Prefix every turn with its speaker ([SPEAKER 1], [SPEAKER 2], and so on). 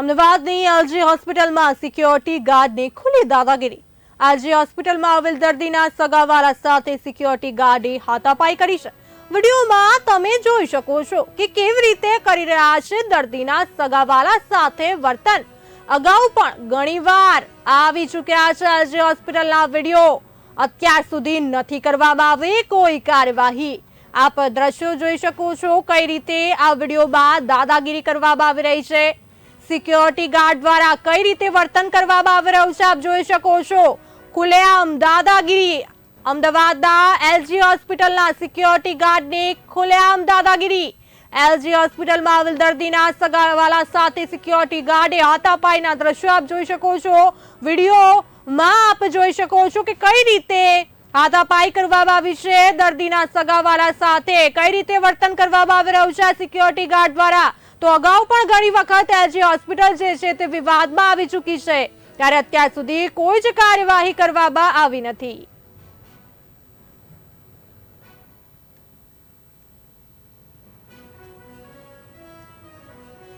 [SPEAKER 1] અમદાવાદની એલજી હોસ્પિટલમાં સિક્યોરિટી ગાર્ડની ખુલ્લી દાદાગીરી. એલજી હોસ્પિટલમાં આવેલ દર્દીના સગાવાળા સાથે સિક્યોરિટી ગાર્ડે હાથાપાઈ કરી છે. વિડીયોમાં તમે જોઈ શકો છો કે કેવી રીતે કરી રહ્યા છે દર્દીના સગાવાળા સાથે વર્તન. અગાઉ પણ ઘણીવાર આવી ચૂક્યા છે એલજી હોસ્પિટલના વીડિયો. અત્યાર સુધી નથી કરવામાં આવી કોઈ કાર્યવાહી. આપ દ્રશ્યો જોઈ શકો છો કઈ રીતે આ વિડીયોમાં દાદાગીરી કરવામાં આવી રહી છે. સિક્યોરિટી ગાર્ડ દ્વારા કઈ રીતે વર્તન કરવામાં આવી રહ્યું છે, આપ જોઈ શકો છો. ખુલ્લેઆમ દાદાગીરી, અમદાવાદના એલજી હોસ્પિટલના સિક્યોરિટી ગાર્ડની ખુલ્લેઆમ દાદાગીરી. એલજી હોસ્પિટલમાં આવેલ દર્દીના સગાવાલા સાથે સિક્યોરિટી ગાર્ડે હાથાપાઈના દ્રશ્યો આપ જોઈ શકો છો. વિડીયોમાં આપ જોઈ શકો છો કે કઈ રીતે હાથાપાઈ કરવામાં આવી છે, દર્દીના સગાવાલા સાથે કઈ રીતે વર્તન કરવામાં આવી રહ્યું છે સિક્યોરિટી ગાર્ડ દ્વારા. તો અગાઉ પણ ઘણી વખત જે હોસ્પિટલ જે છે તે વિવાદમાં આવી ચૂકી છે. ત્યારે અત્યાર સુધી કોઈ જ કાર્યવાહી કરવામાં આવી નથી.